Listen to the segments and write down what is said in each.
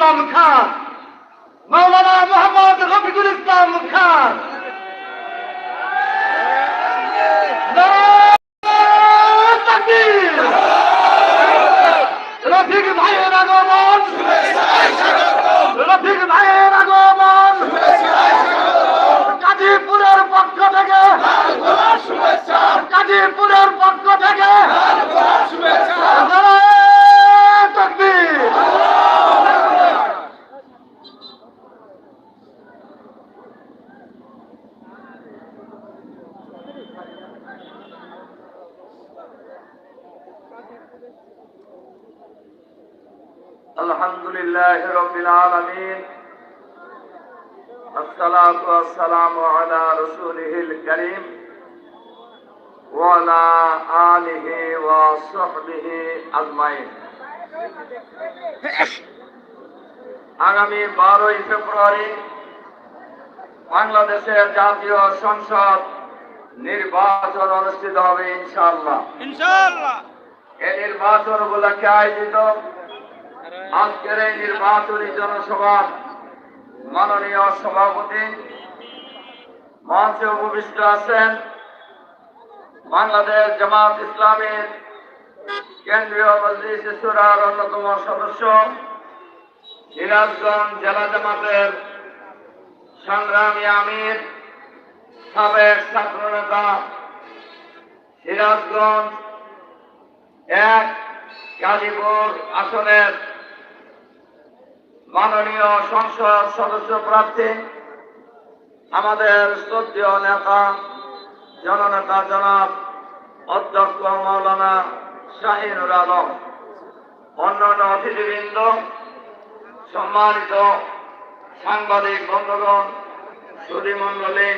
ইসলাম খান। الحمد لله رب العالمين الصلاة والسلام على رسوله الكريم وعلى آله وصحبه أجمعين আগামী বারোই ফেব্রুয়ারি বাংলাদেশের জাতীয় সংসদ নির্বাচন অনুষ্ঠিত হবে ইনশাআল্লাহ ইনশাআল্লাহ এই নির্বাচন উপলক্ষে আয়োজিত আজকের এই নির্বাচনী জনসভার মাননীয় সভাপতি, মঞ্চে উপবিষ্ট আছেন বাংলাদেশ জামাত ইসলামের কেন্দ্রীয় মজলিস সুরার অন্যতম সদস্য, সিরাজগঞ্জ জেলা জামাতের সংগ্রামী আমির, সাবেক ছাত্র নেতা সিরাজগঞ্জ এক গাজীপুর আসনের মাননীয় সংসদ সদস্য প্রার্থী, আমাদের শ্রদ্ধেয় নেতা, জননেতা জনাব অধ্যক্ষ মৌলানা শাহিনুর আলম, অন্যান্য অতিথিবৃন্দ, সম্মানিত সাংবাদিক বন্ধুগণ সুধীমণ্ডলী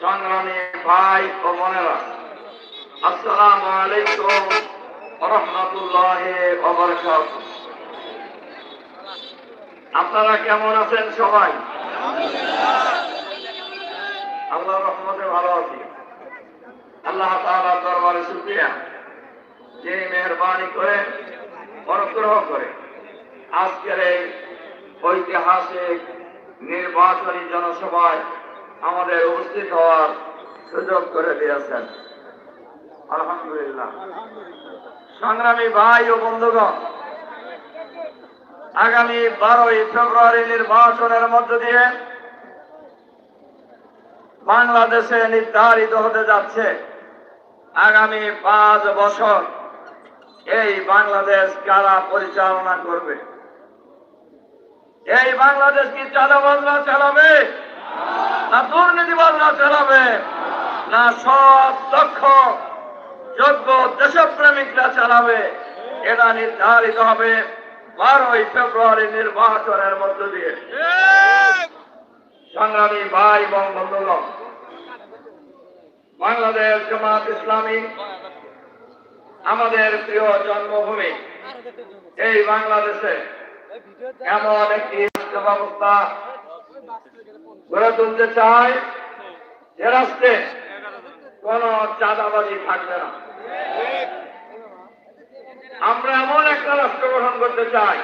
সংগ্রামী ভাই ও বোনেরা, আসসালামু আলাইকুম রহমতুল্লাহ আপনারা কেমন আছেন সবাই? আল্লাহ রহমতে ভালো আছি। আল্লাহ দরবারে শুকরিয়া। যে মেহরবানি করে, অনুগ্রহ করে আজকের এই ঐতিহাসিক নির্বাচনী জনসভায় আমাদের উপস্থিত হওয়ার সুযোগ করে দিয়েছেন। আলহামদুলিল্লাহ। সংগ্রামী ভাই ও বন্ধুগণ আগামী বারোই ফেব্রুয়ারি নির্বাচনের মধ্য দিয়ে বাংলাদেশে নির্ধারিত হতে যাচ্ছে আগামী পাঁচ বছর এই বাংলাদেশ কারা পরিচালনা করবে? এই বাংলাদেশ কি চাঁদাবাজরা চালাবে? না দুর্নীতিবাজরা চালাবে? না সব দক্ষ, যোগ্য, দেশপ্রেমিকরা চালাবে? এটা নির্ধারিত হবে বারোই ফেব্রুয়ারি নির্বাচনের মধ্য দিয়ে। সংগ্রামী ভাই এবং বন্ধুগণ বাংলাদেশ জামাত ইসলামী আমাদের প্রিয় জন্মভূমি এই বাংলাদেশে এমন একটি রাষ্ট্র ব্যবস্থা গড়ে তুলতে চায় যে রাষ্ট্রে কোন চাঁদাবাজি থাকবে না। আমরা এমন একটা রাষ্ট্র গঠন করতে চাই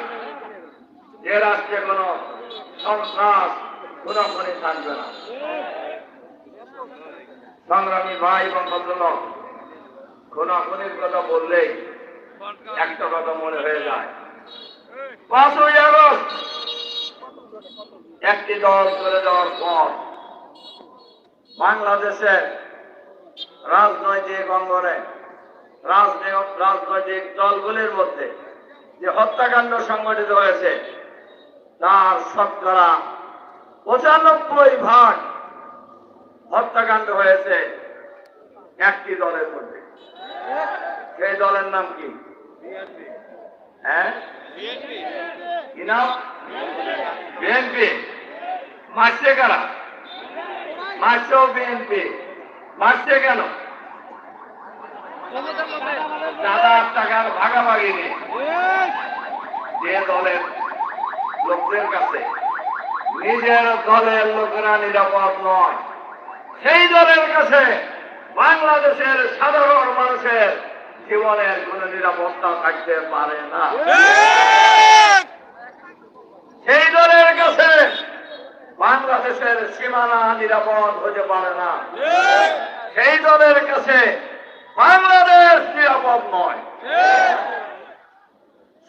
যে রাষ্ট্রে কোন সন্ত্রাস খুনাখুনি থাকবে না। সংগ্রামী ভাই এবং বন্ধুগণ খুনাখুনির কথা বললেই একটা কথা মনে হয়ে যায়। পাঁচই আগস্ট, একটি দল চলে যাওয়ার পর বাংলাদেশে রাজনৈতিক অঙ্গনে রাজনৈতিক দলগুলির মধ্যে যে হত্যাকাণ্ড সংগঠিত হয়েছে, তার শতকরা পঁচানব্বই ভাগ হত্যাকাণ্ড হয়েছে একটি দলের মধ্যে। সেই দলের নাম কি? হ্যাঁ? বিএনপি। মারছে কারা? মারছেও বিএনপি। মারছে কেন? নিজের দলের সেই দলের কাছে বাংলাদেশের সাধারণ মানুষের জীবনের কোন নিরাপত্তা থাকতে পারে না। সেই দলের কাছে বাংলাদেশের সীমানা নিরাপদ হতে পারে না। সেই দলের কাছে বাংলাদেশ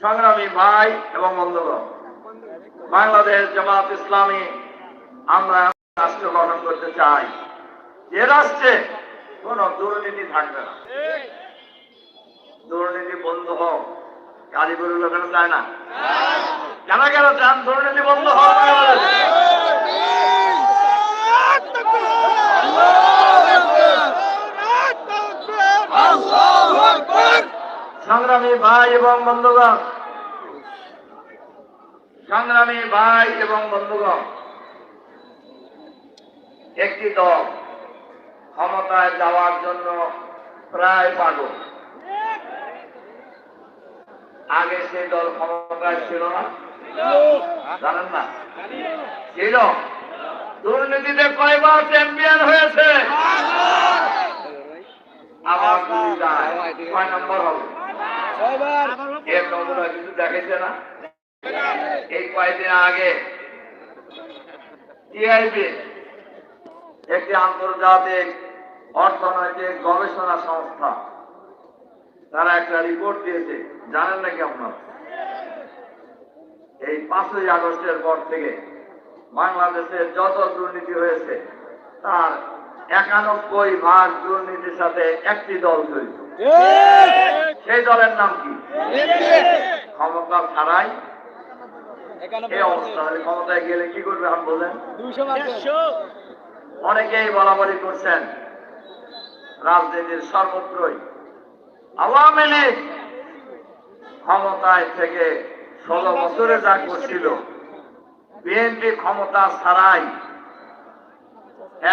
সংগ্রামী ভাই এবং বন্ধুগণ, বাংলাদেশ জামাত ইসলামী আমরা রাষ্ট্র গঠন করতে চাই যে রাষ্ট্রে কোন দুর্নীতি থাকবে না। দুর্নীতি বন্ধ হোক কালীপুরের লোকেরা চায় না। কেন কেন চান দুর্নীতি বন্ধ হোক? সংগ্রামী ভাই এবং বন্ধুগণ। সংগ্রামী ভাই এবং বন্ধুগণ একটি দল ক্ষমতায় যাওয়ার জন্য প্রায় পাগল। আগে সেই দল ক্ষমতায় ছিল না। জানেন না? ছিল। দুর্নীতিতে কয়বার চ্যাম্পিয়ন হয়েছে? আবার যদি যায়, কয় নম্বর হবে? এর নমুনা কিছু দেখেছে না? এই কয়েকদিন আগে একটি আন্তর্জাতিক অর্থনৈতিক গবেষণা সংস্থা, তারা একটা রিপোর্ট দিয়েছে। জানেন নাকি আপনার? এই পাঁচই আগস্টের পর থেকে বাংলাদেশে যত দুর্নীতি হয়েছে, তার একানব্বই ভাগ দুর্নীতির সাথে একটি দল জড়িত। সেই দলের নাম কি? ক্ষমতা ছাড়াই এই অবস্থা। ক্ষমতায় গেলে কি করবে আপনি বলেন? অনেকেই বলাবলি করছেন রাজনীতির সর্বত্রই। আওয়ামী লীগ ক্ষমতায় থেকে ষোলো বছরে যা করছিল বিএনপি ক্ষমতা ছাড়াই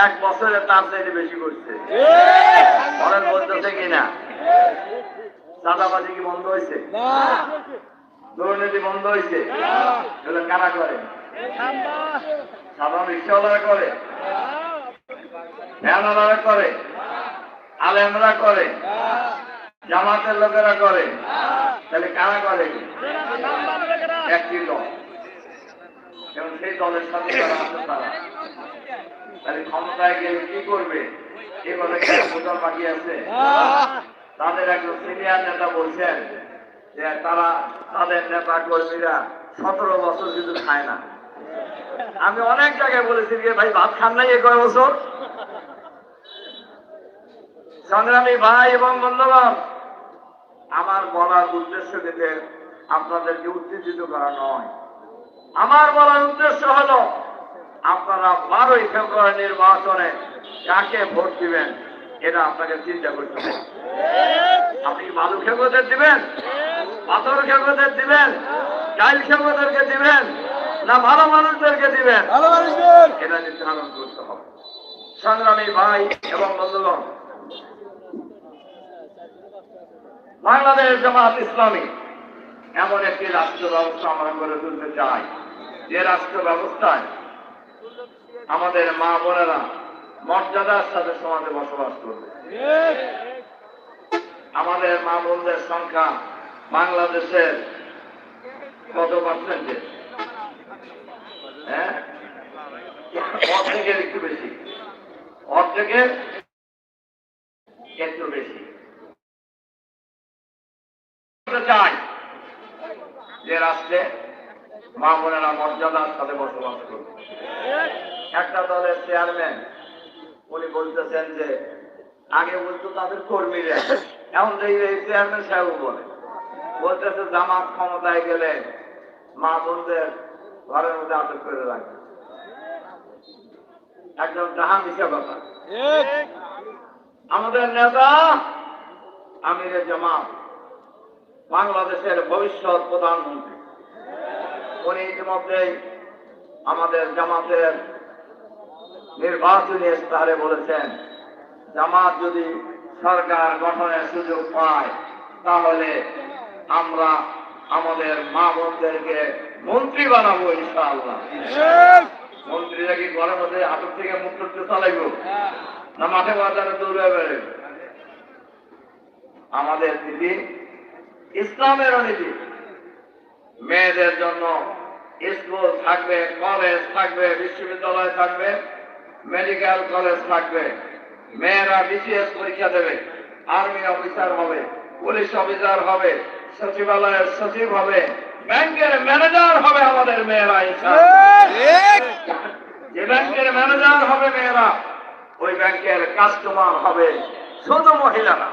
এক বছরে তার চাইতে বেশি করছে। বলেন বলতেছে কিনা? চাঁদাবাজি কি বন্ধ হয়েছে? দুর্নীতি বন্ধ হয়েছে? এগুলো কারা করে? সাধারণ রিক্সাওয়ালারা করে? ভ্যানওয়ালারা করে? আলেমরা করে? জামাতের লোকেরা করে? তাহলে কারা করে? একটি দল। এবং সেই দলের সাথে যারা আছে তারা। তাহলে ক্ষমতায় গেলে কি করবে? এভাবে কি বোঝার বাকি আছে? তাদের একজন সিনিয়র নেতা বলছেন যে তারা তাদের নেতা কর্মীরা সতেরো বছর কিন্তু খায় না। আমি অনেক জায়গায় বলেছি যে ভাই ভাত খান নাই এ কয় বছর? সংগ্রামী ভাই এবং বন্ধুগণ, আমার বলার উদ্দেশ্য কিন্তু আপনাদেরকে উত্তেজিত করা নয়। আমার বলার উদ্দেশ্য হলো আপনারা বারোই ফেব্রুয়ারি নির্বাচনে কাকে ভোট দিবেন এটা আপনাকে চিন্তা করতে হবে। আপনি কি ভালো খেকোদের দিবেন? পাথর খেকোদের দিবেন? গাইল খেকোদেরকে দিবেন? না ভালো মানুষদেরকে দিবেন? এটা নির্ধারণ করতে হবে। সংগ্রামী ভাই এবং বন্ধুগণ বাংলাদেশ জামাত ইসলামী এমন একটি রাষ্ট্র ব্যবস্থা আমরা গড়ে তুলতে চাই যে রাষ্ট্র ব্যবস্থায় আমাদের মা বোনেরা মর্যাদার সাথে সমাজে বসবাস করবে। আমাদের মা বোনদের সংখ্যা বাংলাদেশের কত পার্সেন্টেজ হ্যাঁ? অর্ধেকের একটু বেশি। অর্ধেকের একটু বেশি। চাই যে রাষ্ট্রে মা বোনেরা মর্যাদার সাথে বসবাস করবে। একটা দলের চেয়ারম্যান, উনি বলতেছেন যে, আগে বলতো তাদের কর্মীরা। এখন এই চেয়ারম্যান সাহেব বলে। বলতেছে জামাত ক্ষমতায় গেলে মা বোনদের ঘরের মধ্যে আটক করে রাখবে। একদম জাহান হিসেবে কথা আমাদের নেতা আমিরের জামাত, বাংলাদেশের ভবিষ্যৎ প্রধানমন্ত্রী। উনি ইতিমধ্যেই আমাদের জামাতের নির্বাচনী ইস্তাহারে বলেছেন, জামাত যদি সরকার গঠনের সুযোগ পায়, তাহলে আমরা আমাদের মা বোনদেরকে মন্ত্রী বানাবো ইনশাআল্লাহ। মন্ত্রীরা কি ঘরের মধ্যে আটক থেকে মুক্ত চালাইব? না মাঠে বাজারে দৌড়ে বেড়ে আমাদের নীতি ইসলামেরও নীতি। মেয়েদের জন্য স্কুল থাকবে কলেজ থাকবে বিশ্ববিদ্যালয় থাকবে মেডিকেল কলেজ থাকবে। মেয়েরা বিসিএস পরীক্ষা দেবে আর্মি অফিসার হবে পুলিশ অফিসার হবে সচিবালয়ের সচিব হবে ব্যাংকের ম্যানেজার হবে আমাদের মেয়েরা যে ব্যাংকের ম্যানেজার হবে মেয়েরা ওই ব্যাংকের কাস্টমার হবে শুধু মহিলারা।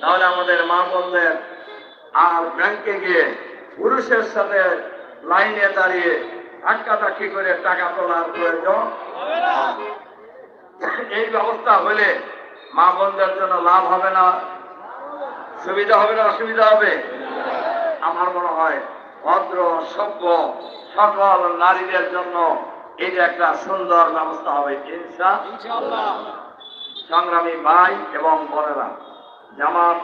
তাহলে আমাদের মা বোনদের আর ব্যাংকে গিয়ে পুরুষের সাথে লাইনে দাঁড়িয়ে ধাক্কা ধাক্কি করে টাকা তোলার প্রয়োজন। এই ব্যবস্থা হলে মা বোনদের জন্য লাভ হবে না। সুবিধা হবে না অসুবিধা হবে? আমার মনে হয় ভদ্র সভ্য সকল নারীদের জন্য এটা একটা সুন্দর ব্যবস্থা হবে সংগ্রামী ভাই এবং বোনেরা জামাত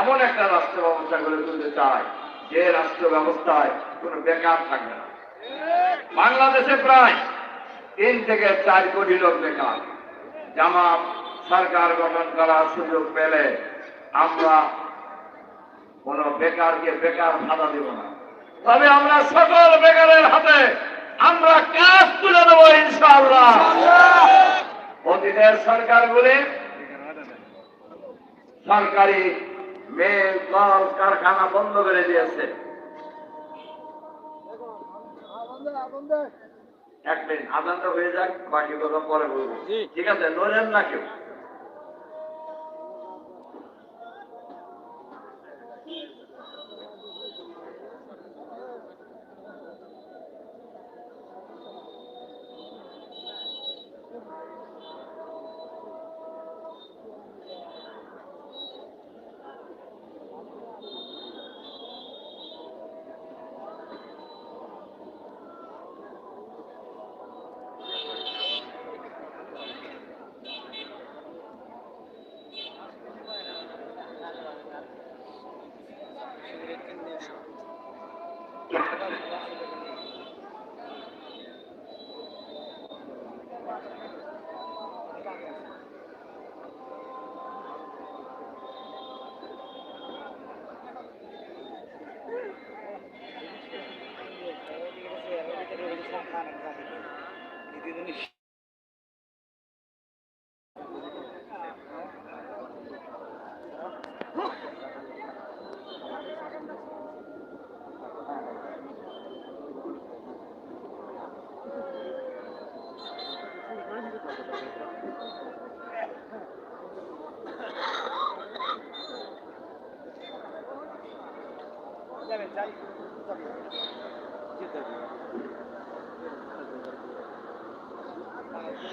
এমন একটা রাষ্ট্র ব্যবস্থা গড়ে তুলতে চায় যে রাষ্ট্র ব্যবস্থায় কোনো বেকার থাকবে না। বাংলাদেশে প্রায় তিন থেকে চার কোটি লোক বেকার। জামাত সরকার গঠন করার সুযোগ পেলে আমরা কোন বেকারকে বেকার ভাড়া দেব না। তবে আমরা সকল বেকারের হাতে আমরা কাজ তুলে দেবো ইনশাআল্লাহ। অতীতের সরকারগুলি সরকারি মেল কল কারখানা বন্ধ করে দিয়েছে। এক মিনিট আদানটা হয়ে যাক বাকি কথা পরে বলব। ঠিক আছে নড়েন না কেউ। 何だ?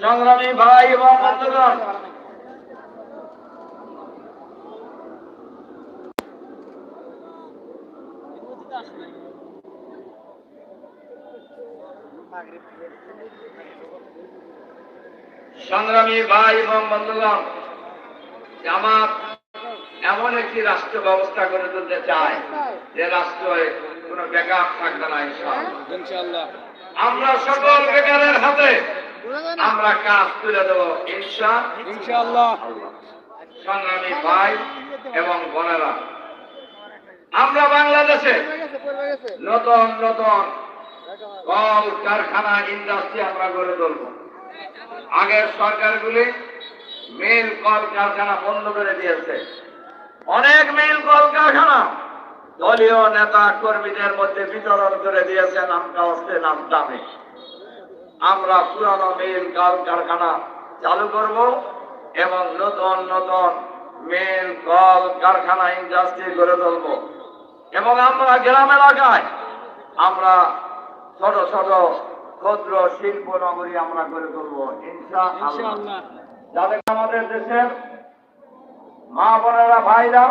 সংগ্রামী ভাই এবং বন্ধুগণ। সংগ্রামী ভাই এবং বন্ধুগণ জামাত এমন একটি রাষ্ট্র ব্যবস্থা করে তুলতে চায় যে রাষ্ট্রে কোনো বেকার থাকবে না ইনশাআল্লাহ। আমরা সকল বেকারের হাতে আমরা কাজ তুলে দেবো ইনশা ইনশাআল্লাহ। সংগ্রামী ভাই এবং বোনেরা। আমরা বাংলাদেশে নতুন নতুন কল কারখানা ইন্ডাস্ট্রি আমরা গড়ে তুলব। আগের সরকারগুলি মিল কল কারখানা বন্ধ করে দিয়েছে। অনেক মিল কল কারখানা দলীয় নেতা কর্মীদের মধ্যে বিতরণ করে দিয়েছে নাম কাউসে নাম দামে আমরা পুরানো মেল কল কারখানা চালু করব এবং নতুন নতুন মেল কল কারখানা ইন্ডাস্ট্রি গড়ে তুলব। এবং আমরা গ্রাম এলাকায় আমরা ছোট ছোট ক্ষুদ্র শিল্প নগরী আমরা গড়ে তুলব ইনশা আল্লাহ ইনশাআল্লাহ। যাতে আমাদের দেশের মা বোনেরা ভাইরা